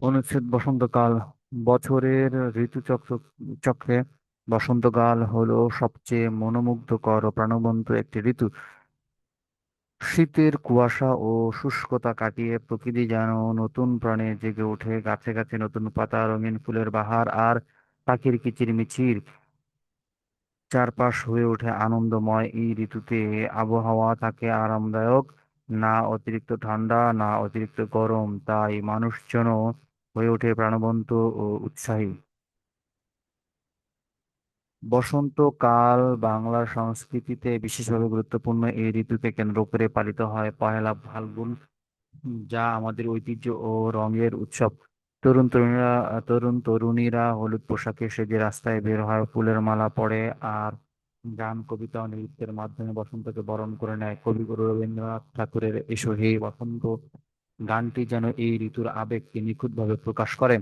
অনুচ্ছেদ বসন্তকাল। বছরের ঋতুচক্র, চক্রে বসন্তকাল হলো সবচেয়ে মনোমুগ্ধকর ও প্রাণবন্ত একটি ঋতু। শীতের কুয়াশা ও শুষ্কতা কাটিয়ে প্রকৃতি যেন নতুন প্রাণে জেগে ওঠে। গাছে গাছে নতুন পাতা, রঙিন ফুলের বাহার আর পাখির কিচিরমিচির চারপাশ হয়ে ওঠে আনন্দময়। এই ঋতুতে আবহাওয়া থাকে আরামদায়ক, না অতিরিক্ত ঠান্ডা, না অতিরিক্ত গরম। তাই মানুষজন হয়ে ওঠে প্রাণবন্ত ও উৎসাহী। বসন্তকাল বাংলার সংস্কৃতিতে বিশেষভাবে গুরুত্বপূর্ণ এই ঋতুকে কেন্দ্র করে পালিত হয় পহেলা ফাল্গুন, যা আমাদের ঐতিহ্য ও রঙের উৎসব। তরুণ তরুণীরা তরুণ তরুণীরা হলুদ পোশাকে সেজে রাস্তায় বের হয়, ফুলের মালা পরে আর গান, কবিতা ও নৃত্যের মাধ্যমে বসন্তকে বরণ করে নেয়। কবিগুরু রবীন্দ্রনাথ ঠাকুরের এসো হে বসন্ত গানটি যেন এই ঋতুর আবেগকে নিখুঁতভাবে প্রকাশ করে।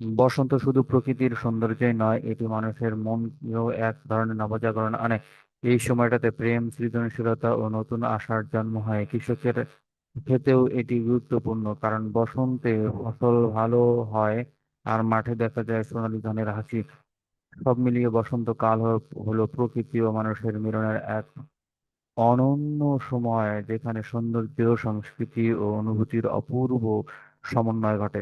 বসন্ত শুধু প্রকৃতির সৌন্দর্যই নয়, এটি মানুষের মনকেও এক ধরনের নবজাগরণ আনে। এই সময়টাতে প্রেম, সৃজনশীলতা ও নতুন আশার জন্ম হয়। কৃষকের ক্ষেত্রেও এটি গুরুত্বপূর্ণ, কারণ বসন্তে ফসল ভালো হয় আর মাঠে দেখা যায় সোনালী ধানের হাসি সব মিলিয়ে বসন্তকাল হলো প্রকৃতি ও মানুষের মিলনের এক অনন্য সময়, যেখানে সৌন্দর্য, সংস্কৃতি ও অনুভূতির অপূর্ব সমন্বয় ঘটে।